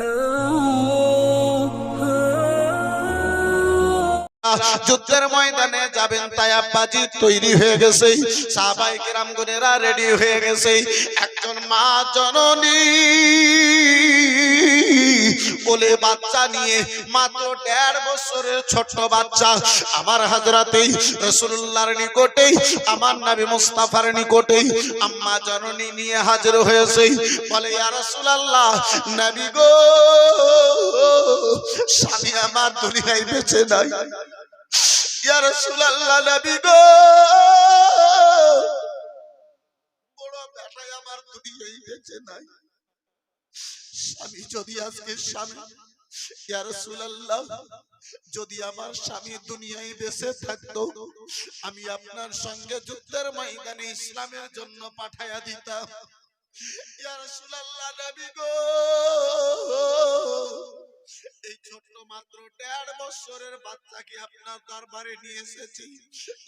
Oh. যুদ্ধের ময়দানে যাবেন তাই আব্বাজি তৈরি হয়ে গেছে। সাহাবাই কিরাম গুনেরা রেডি হয়ে গেছে। একজন মা জননী কোলে বাচ্চা নিয়ে মাত্র দেড় বছরের ছোট বাচ্চা আমার হাজরাতে রসুল্লাহর নিকটেই আমার নবী মুস্তাফার নিকটেই আম্মা জননী নিয়ে হাজির হয়েছে। বলে, ইয়া রাসূলুল্লাহ, নবী গো, স্বামী আমার দুনিয়ায় বেঁচে নাই। ইয়া রাসূলুল্লাহ নবী গো। বড় বেটাই আমার দুনিয়ায় বেঁচে নাই। স্বামী যদি আজকে স্বামী, ইয়া রাসূলুল্লাহ, যদি আমার স্বামী দুনিয়ায় বেঁচে থাকতো, আমি আপনার সঙ্গে যুদ্ধের ময়দানে ইসলামের জন্য পাঠায়া দিতাম। ইয়া রাসূলুল্লাহ নবী গো। এই ছোট্ট মাত্র দেড় বছরের বাচ্চাকে আপনার দরবারে নিয়ে এসেছি।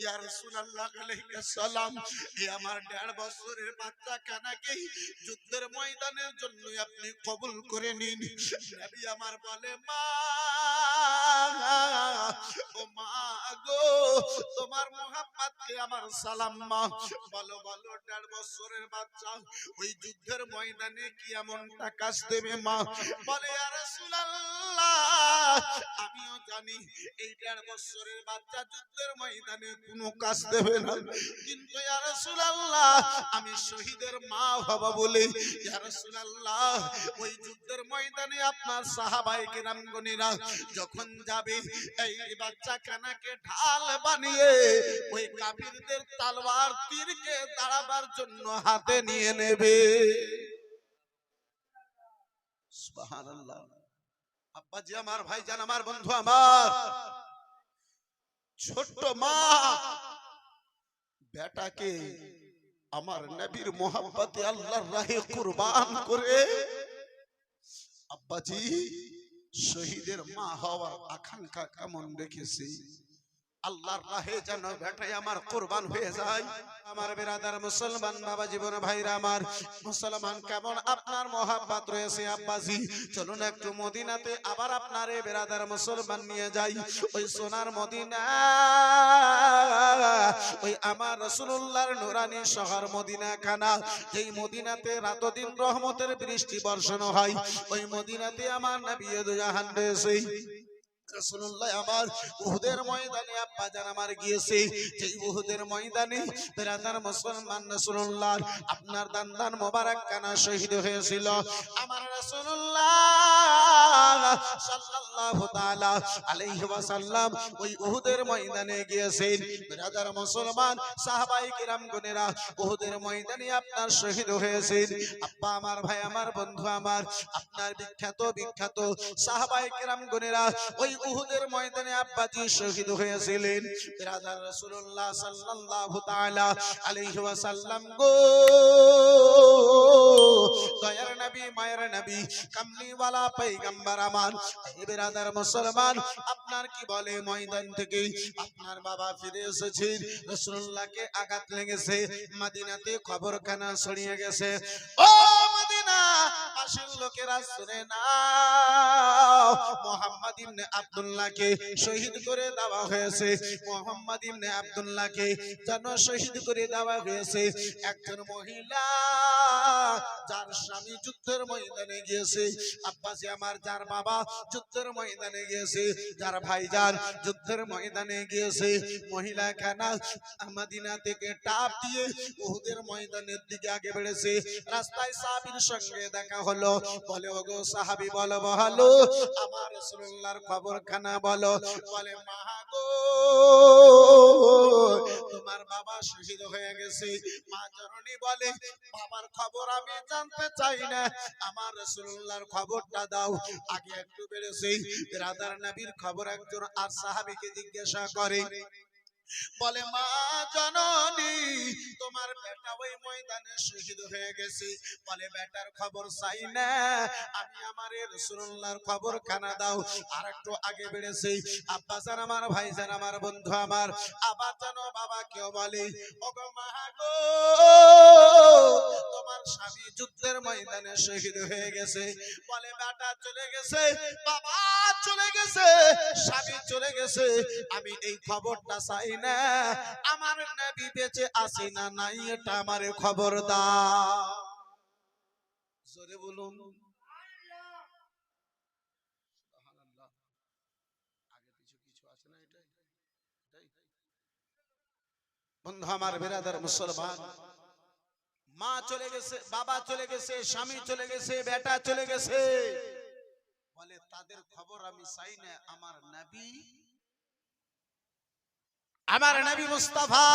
ইয়া রাসূলুল্লাহ সালাম এই আমার দেড় বছরের বাচ্চা কানাকে যুদ্ধের ময়দানের জন্য আপনি কবুল করে নিন। আমার বলে, মা ও মা গো, তোমার আমার সালাম মা দেড় বছরের বাচ্চা, ওই যুদ্ধের ময়দানে কি এমনটা কাজ দেবে মা? বলে রাসূলুল্লাহ আমিও জানি এই দেড় বছরের বাচ্চা যুদ্ধের ময়দানে কোনো কাজ দেবে না। কিন্তু আমি শহীদের মা বাবা বলে ওই যুদ্ধের ময়দানে আপনার সাহাবায়ে কেরামগণেরা যখন যাবে। এই বাচ্চা ঢাল বানিয়ে ওই কাফিরদের তলোয়ার তীরকে দাঁড়াবার জন্য হাতে নিয়ে নেবে। আব্বাজি, আমার ভাইজান, আমার বন্ধু, আমার ছোট্ট মা, বেটাকে আমার নবীর মোহাম্মতে আল্লাহর রাহে কুরবান করে। আব্বাজি শহীদের মা হওয়ার আকাঙ্ক্ষা কেমন রেখেছে আল্লাহর রাহে যেন বেটাই আমার কোরবান হয়ে যায়। আমার বেরাদার মুসলমান বাবা জীবন ভাইরা আমার, মুসলমান কেমন? আপনার মহাব্বাত রয়েছে আব্বাজি। চলুন একটু মদিনাতে আবার আপনার এই বেরাদার মুসলমান নিয়ে যাই। ওই সোনার মদিনা, ওই আমার রসুল্লাহর নুরানি শহর মদিনা খানা যেই মদিনাতে রাতদিন রহমতের বৃষ্টি বর্ষণ হয়, ওই মদিনাতে আমার নবী জাহান রয়েছে। আপনার দান দান মোবারক কানা শহীদ হয়েছিল। আমার ওয়াসাল্লাম ওই উহুদের ময়দানে গিয়েছেন। বেরাদার মুসলমান সাহাবাই কিরাম গণেরা উহুদের ময়দানে আপনার শহীদ হয়েছেন। আব্বা আমার ভাই, আমার বন্ধু আমার, আপনার বিখ্যাত বিখ্যাত সাহাবাই কিরাম গণেরা ওই উহুদের ময়দানে আব্বাজি শহীদ হয়েছিলেন। রাজা রাসূলুল্লাহ সাল্লাল্লাহু তাআলা আলাইহি ওয়াসাল্লাম গো। দয়ার নবী, মায়ের নবী, কামলিওয়ালা পয়গম্বর এই বেরাদার মুসলমান, আপনার কি বলে ময়দান থেকে? আপনার বাবা ফিরে এসেছেন, রাসূলুল্লাহকে আঘাত লেগেছে, মদিনাতে খবরখানা ছড়িয়ে গেছে। ও মদিনা পাশের লোকেরা, শুনে না মোহাম্মদ ইবনে আব্দুল্লাহকে শহীদ করে দেওয়া হয়েছে। মোহাম্মদ ইবনে আব্দুল্লাহকে যেন শহীদ করে দেওয়া হয়েছে। একজন মহিলা যার স্বামী যুদ্ধের ময়দানে গিয়েছে। আব্বাসি আমার, যার বাবা যুদ্ধের ময়দানে গিয়েছে। যার ভাইজান যুদ্ধের ময়দানে গিয়েছে। মহিলা খানা মদিনা থেকে টাপ দিয়ে উহুদের ময়দানের দিকে আগে বেড়েছে? রাস্তায় সাহাবীর সঙ্গে দেখা হলো? বলে, ওগো সাহাবী, বলো বলো আমার রাসূলুল্লাহর খবর খানা বলো বলে মাগো তোমার বাবা শহীদ হয়ে গেছে। মা জননী বলে, বাবার খবর আমি জানতে চাই না। আমার রাসূলুল্লাহর খবরটা দাও। আগে একটু বেড়েছে। রাদার নবীর খবর একজন আর সাহাবীকে জিজ্ঞাসা করে। বলে, মা জননী, তোমার বেটা ওই ময়দানে শহীদ হয়ে গেছে। বলে, বেটার খবর চাই না, আমি আমার রসুল্লাহর খবর কানা দাও। আর একটু আগে বেড়েছে, আব্বা জান আমার, ভাই জান আমার, বন্ধু আমার। আবার জানো বাবা কেউ বলে, ওগো মা গো, তোমার স্বামী যুদ্ধের ময়দানে শহীদ হয়ে গেছে। বলে, বেটা চলে গেছে। বাবা চলে গেছে, স্বামী চলে গেছে। আমি এই খবরটা চাই না। আমার নবী বেঁচে আছে না নাই, এটা আমারে খবর দাও জোরে বলুন? বন্ধু, আমার বেরাদার মুসলমান, মা চলে গেছে, বাবা চলে গেছে, স্বামী চলে গেছে, বেটা চলে গেছে। বলে, তাদের খবর আমি চাই না, আমার নাবি আমার নবী মুস্তাফা,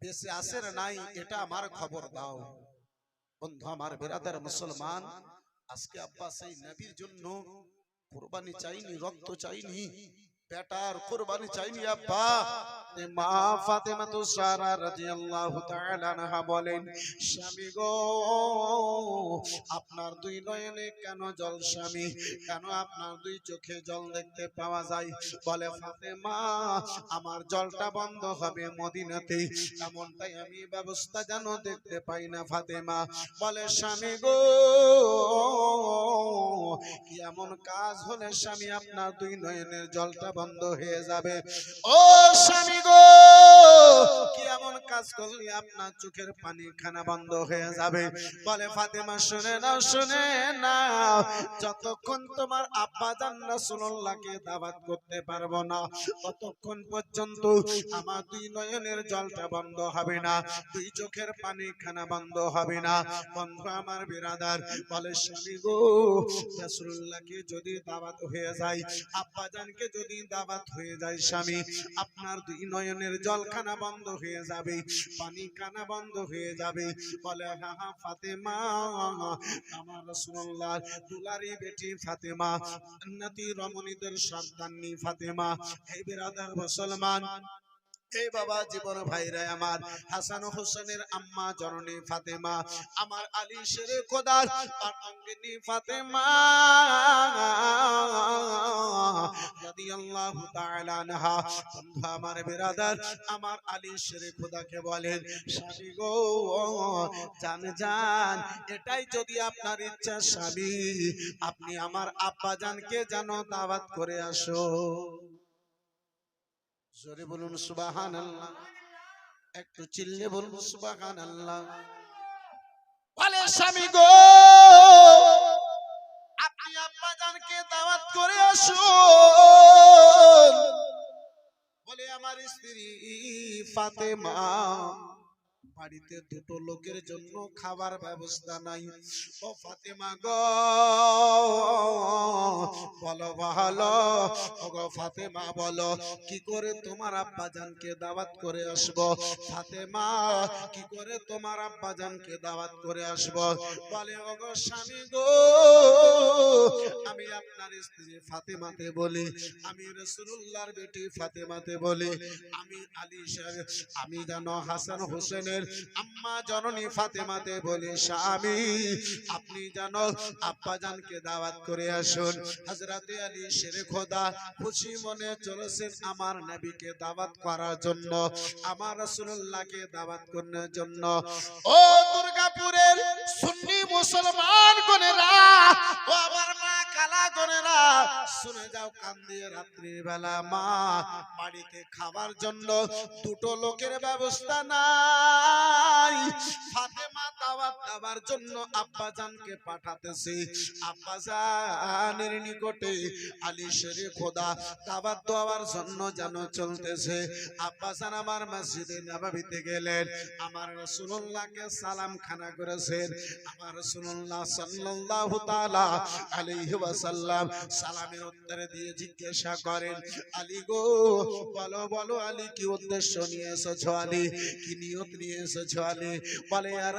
বেঁচে না নাই, এটা আমার খবর দাও। বন্ধু, আমার বেরাদার মুসলমান, আজকে আব্বাস এই নবীর জন্য কোরবানি চাইনি, রক্ত চাইনি। বেটার কোরবানি চাইনি, আব্বা। মা ফাতেমা রাদিয়াল্লাহু তাআলা বলেন, স্বামী গো, আপনার দুই নয়নে কেন জল স্বামী? কেন আপনার দুই চোখে জল দেখতে পাওয়া যায়? বলে, ফাতেমা, আমার জলটা বন্ধ হবে মদিনাতে। এমনটাই আমি ব্যবস্থা যেন দেখতে পাই না, ফাতেমা। বলে, স্বামী গো, কি এমন কাজ হলে স্বামী আপনার দুই নয়নের জলটা বন্ধ হয়ে যাবে। ও স্বামী গো! কি এমন কাজ আপনার চোখের পানি খানা বন্ধ হয়ে যাবে? বলে, ফাতেমা, শুনে নাও শুনে নাও। যতক্ষণ তোমার আব্বা করতে পারব না, ততক্ষণ পর্যন্ত আমার দুই নয়নের জলটা বন্ধ হবে না, দুই চোখের পানি খানা বন্ধ হবে না। বন্ধু আমার বিরাদার, বলে, স্বামী গো যদি দাওয়াত হয়ে যায়, আব্বা জানকে যদি দাওয়াত হয়ে যায়, স্বামী, আপনার দুই নয়নের জলখানা বন্ধ হয়ে যাবে, পানি কানা বন্ধ হয়ে যাবে। বলে, হা ফাতেমা আমার রসুল্লাহ দুলারি বেটি ফাতেমা, জান্নাতি রমণীদের সন্তাননি ফাতেমা। হে বিরাদার মুসলমান এই বাবা জীবন ভাইরা আমার। হাসান হোসেনের আম্মা, জননী ফাতেমা, আমার আলী শেরে খোদার অঙ্গিনী ফাতেমা। বন্ধু আমার বিরাদার, আমার আলী খোদাকে বলেন, স্বামী গো, জান এটাই যদি আপনার ইচ্ছা স্বামী, আপনি আমার আব্বা জানকে যেন দাওয়াত করে আসো। জোরে বলুন সুবাহান আল্লাহ একটু চিল্লে বলুন সুবাহান আল্লাহ বলে, স্বামী গো, আপনি আব্বা জানকে দাওয়াত করে আসুন। বলে, আমার স্ত্রী ফাতেমা বাড়িতে দুটো লোকের জন্য খাবার ব্যবস্থা নাই। ও ফাতেমা গো, বলো ভালো। ও গো ফাতেমা, বলো, কি করে তোমার আব্বা জানকে দাওয়াত করে আসব? ফাতেমা, কি করে তোমার আব্বা জানকে দাওয়াত করে আসব? বলে, ও গো স্বামী গো, আমি আপনার স্ত্রী ফাতেমাতে বলি, আমি রসুল্লাহর বেটি ফাতেমাতে বলি, আমি আলী সাহেব, আমি জানো হাসান হোসেনের আম্মা জননী ফাতেমাতে বলে, স্বামী, আপনি জানো আব্বা জানকে দাওয়াত করে আসুন। হযরতে আলী শেরে খোদা, খুশি মনে চলেছেন আমার নবীকে দাওয়াত করার জন্য, আমার রাসূলুল্লাহকে দাওয়াত করার জন্য। ও দুর্গাপুরের সুন্নি মুসলমান গনেরা, ও আমার মা কালা গনেরা শুনে যাও কান দিয়ে রাত্রির বেলা, মা, বাড়িতে খাবার জন্য দুটো লোকের ব্যবস্থা নাই। খোদা জন্য যেন চলতেছে। আমার মসজিদে নববীতে গেলেন, আমার রাসূলুল্লাহকে সালাম খানা করেছেন। আমার রাসূলুল্লাহ সাল্লাল্লাহু তাআলা আলাইহি ওয়াসাল্লাম সালামের উত্তরে দিয়ে জিজ্ঞাসা করেন, আলী গো, বলো বলো, আলী, কি উদ্দেশ্য নিয়ে এসেছ আলী? কি নিয়ত নিয়ে এসেছ আলী? বলে আর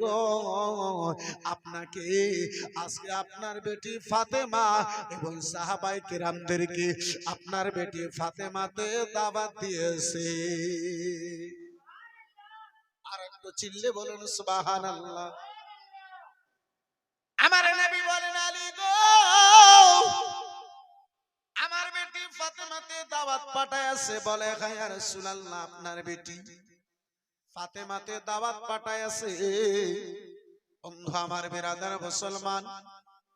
গো আপনাকে আজকে আপনার বেটি ফাতেমা এবং সাহাবাই আপনার বেটি ফাতেমাতে দাওয়াত দিয়েছে। একটু চিল্লে বলুন, সুবহানাল্লাহ। আমার নবী বলেন, আলী গো, আমার বেটি ফাতেমাতে দাওয়াত পাঠায় আছে বলে খায়া রাসূলুল্লাহ, আপনার বেটি ফাতেমাতে দাওয়াত পাঠায় আছে বন্ধু, আমার বিরাদার মুসলমান,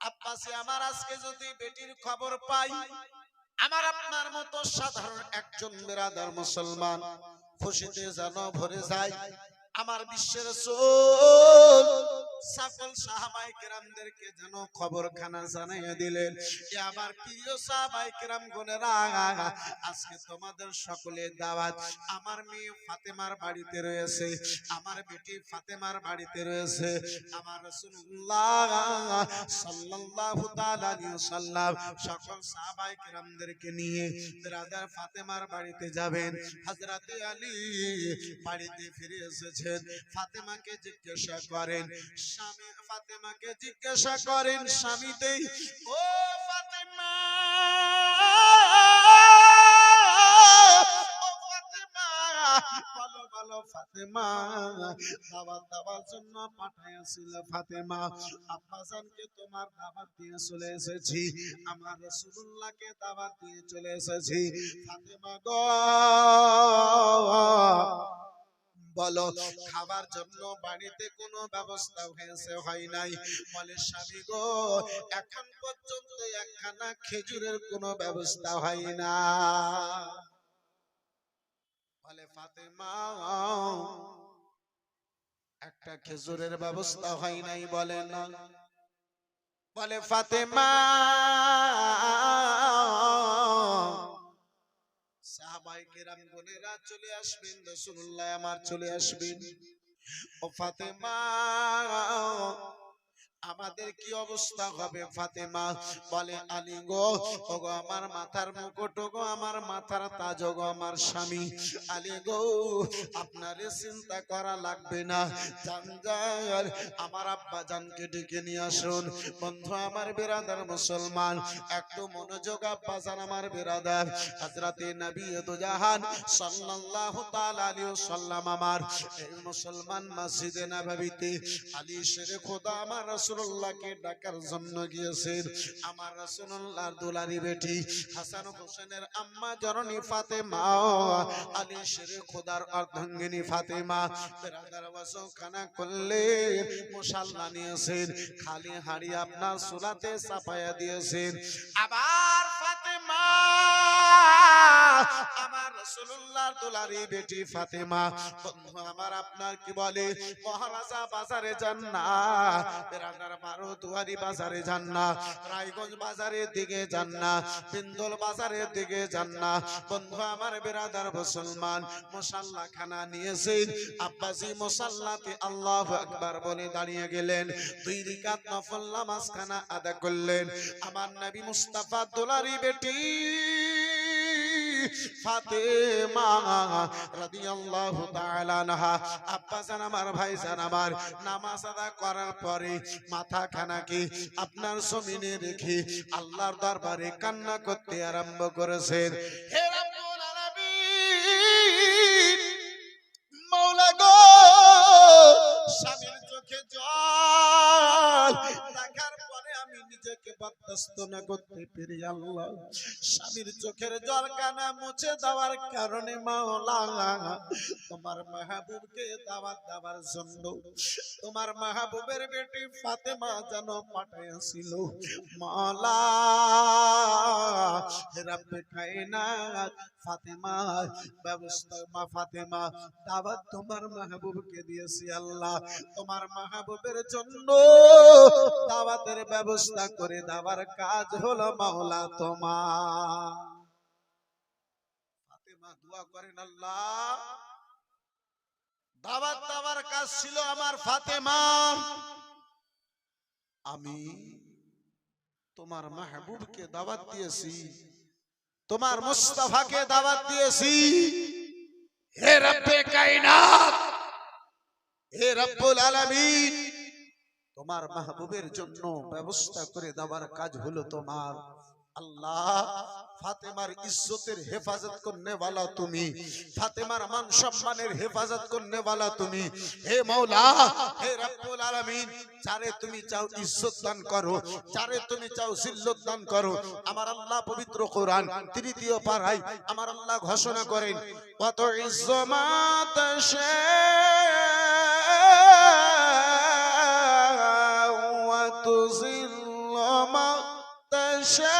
আব্বাসে, আমার আজকে যদি বেটির খবর পাই, আমার আপনার মতো সাধারণ একজন বিরাদার মুসলমান, খুশিতে যেন ভরে যায় আমার বিশ্বের সোল সকল সাহাবাই কেরামদেরকে যেন খবর খানা জানাইয়া দিলেন, এ আমার প্রিয় সাহাবাই কেরাম গুনেরা আজকে তোমাদের সকলে দাওয়াত, আমার মেয়ে ফাতেমার বাড়িতে রয়েছে, আমার বেটি ফাতেমার বাড়িতে রয়েছে, আমার রাসূলুল্লাহ সাল্লাল্লাহু তাআলা আলাইহি ওয়াসাল্লাম সকল সাহাবাই কেরামদেরকে নিয়ে ব্রাদার ফাতেমার বাড়িতে যাবেন, হযরতে আলী বাড়িতে ফিরে এসেছেন ফাতেমাকে জিজ্ঞাসা করেন, স্বামী, ফাতেমাকে জিজ্ঞাসা করেন, স্বামীতেই, ও ফাতেমা বলো বলো ফাতেমা, দাওয়াত দেওয়ার জন্য পাঠাইয়াছিল ফাতেমা আব্বাসানকে তোমার দাওয়াত দিয়ে চলে এসেছি, আমার রাসূলুল্লাহকে দাওয়াত দিয়ে চলে এসেছি, ফাতেমা গো বলো, খাবার জন্য বাড়িতে কোনো ব্যবস্থা হয়েছে, হয় নাই? বলে, স্বামী গো, এখন পর্যন্ত একখানা খেজুরের কোনো ব্যবস্থা হয় না। বলে, ফাতেমা, একটা খেজুরের ব্যবস্থা হয় নাই বলে না। বলে, ফাতেমা সাহাবাই কেরাম বোনেরা চলে আসবেন রসুল্লাহ আমার চলে আসবেন। ও ফাতেমা আমাদের কি অবস্থা হবে, ফাতেমা? বলে, আলী গো, ওগো আমার মাথার মুকুট গো আমার মাথার তাজ গো আমার স্বামী। আলী গো, আপনারে চিন্তা করা লাগবে না। জানজার আমার আব্বা জানকে ডেকে নিয়ে আসুন। বন্ধু, আমার বেরাদার মুসলমান, একটু মনোযোগ আব্বা জান, আমার বেরাদার। হযরতে নবী দুজাহান সাল্লাল্লাহু তাআলা আলাইহি ওয়াসাল্লাম আমার, এই মুসলমান মসজিদে নববীতে আলী শেরে খোদা আমার রাসূলুল্লাহকে ডাকার জন্য গিয়েছেন। আমার রাসূলুল্লাহর দুলারি বেটি হাসান হোসেনের আম্মা জননী ফাতেমা, আলী শের খোদার অর্ধাঙ্গিনী ফাতেমা, বেরাদার খানা করলে মুসাল্লা নিয়েছেন খালি হাড়ি আপনার সুলাতে চাপায়া দিয়েছেন। আবার আমার রাসূলুল্লাহর দুলারি বেটি ফাতেমা, বন্ধু আমার আপনার কি বলে? মহারাজা বাজারে যান না বারো দুয়ারি বাজারে যান না, রায়গঞ্জ বাজারের দিকে যান না, বিন্দল বাজারের দিকে যান না। বন্ধু আমার বেরাদার মুসলমান, মশাল্লা খানা নিয়েছেন। আব্বাসি মশাল্লাতে আল্লাহ আকবার বলে দাঁড়িয়ে গেলেন। দুই রিকাত নফল নামাজ আদা করলেন। আমার নবী মুস্তাফা দুলারি বেটি ফাতেমা রাদিয়াল্লাহু তাআলা নাহা আব্বা জান আমার, ভাই জান আমার, নামাজ আদা করার পরে মাথা খানাকে আপনার জমিনে রেখে আল্লাহর দরবারে কান্না করতে আরম্ভ করেছেন। হে না করতে পেরে আল্লাহ। স্বামীর চোখের জল কানা মুছে দেওয়ার কারণে মাওলা তোমার মাহবুবকে দাওয়াত দেওয়ার জন্য তোমার মাহবুবের বেটি ফাতেমা যেন পাঠাইছিল মাওলা রাব্বে কায়নাত ফাতেমা, ব্যবস্থা ফাতেমা, দাওয়াত তোমার মাহবুবকে দিয়েছি আল্লাহ। তোমার মাহবুবের জন্য দাওয়াতের ব্যবস্থা করে দেওয়ার কাজ হলো মাওলা তোমার। ফাতেমা, দোয়া করেন আল্লাহ। দাওয়াত দেওয়ার কাজ ছিল আমার ফাতেমা। আমি তোমার মাহবুবকে দাওয়াত দিয়েছি, তোমার মুস্তাফাকে দাওয়াত দিয়েছি। হে রব্বে কায়নাত, হে রব্বুল আলামিন, তোমার মাহবুবের জন্য ব্যবস্থা করে দেওয়ার কাজ হলো তোমার। আল্লাহ ফাতেমার ইজ্জতের হেফাজত করনে वाला তুমি। ফাতেমার মান সম্মানের হেফাজত করনে वाला তুমি। হে মাওলা, হে রব্বুল আলামিন, যারে তুমি চাও ইজ্জত দান করো, যারে তুমি চাও সিল্লত দান করো, আমার আল্লাহ পবিত্র কোরআন তৃতীয় পারায় আমার আল্লাহ ঘোষণা করেন কত ইজ্জমাত সে ওয়া তুজিল্লু মা তাশা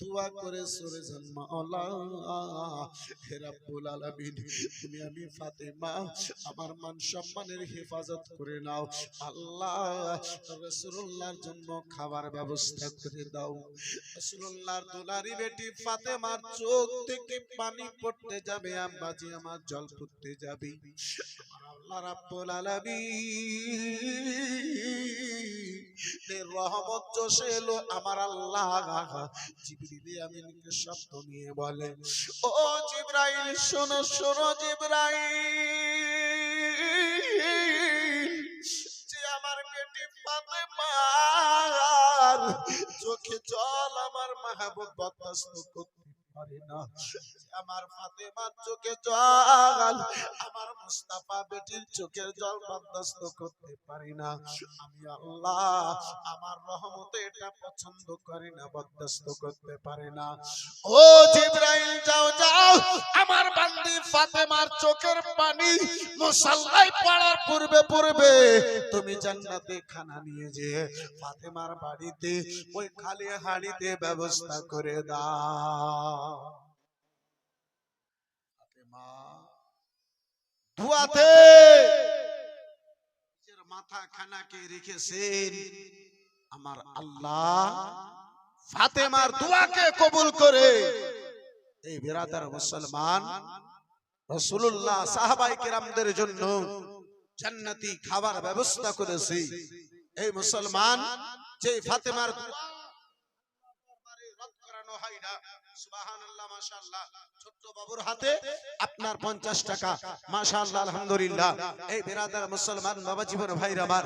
দোয়া করে চলে যান তুমি আমি ফাতেমা, আমার মান সম্মানের হেফাজত করে নাও। আল্লাহ, রাসূলুল্লাহর জন্য খাবার ব্যবস্থা করে দাও। রাসূলুল্লাহর দুলারি বেটি ফাতেমার চোখ থেকে পানি পড়তে যাবে, আম্মাজি আমার জল পড়তে যাবে। আল্লাহ রাব্বুল আলামিন রহমত চষে এলো আমার আল্লাহ। জিবরিলে আমিনকে শব্দ নিয়ে বলে, ও জিব্রাইল, শোনো শোনো জিব্রাইল, যে আমার বেটি ফাতেমার চোখে জল আমার মাহবুব বরদাস্ত করতে পারে না। আমার চোখে জল মুস্তাফা বেটির চোখের জল বরদাস্ত করতে পারি না। আমি আল্লাহ আমার রহমতে এটা পছন্দ করি না, বরদাস্ত করতে পারে না। ও জিব্রাইল, যাও যাও। আমার বান্দি ফাতেমার চোখের পানি মুসাল্লায় পড়ার পূর্বে পূর্বে তুমি জান্নাতে খানা নিয়ে যে ফাতেমার বাড়িতে ওই খালি হাড়িতে ব্যবস্থা করে দাও। ধুয়াতে মাথা খানাকে রেখেছেন আমার আল্লাহ ফাতেমার দোয়াকে কবুল করে। এই বিরাদার মুসলমান রসুল্লাহ সাহাবাই কেরামদের জন্য জান্নাতি খাবার ব্যবস্থা করেছি। এই মুসলমান, যে ফাতেমার দোয়া রদ করানো হয় না। হাতে আপনার পঞ্চাশ টাকা। মাশাআল্লাহ আলহামদুলিল্লাহ। এই বিরাদার মুসলমান বাবা জীবন ভাইরা আমার।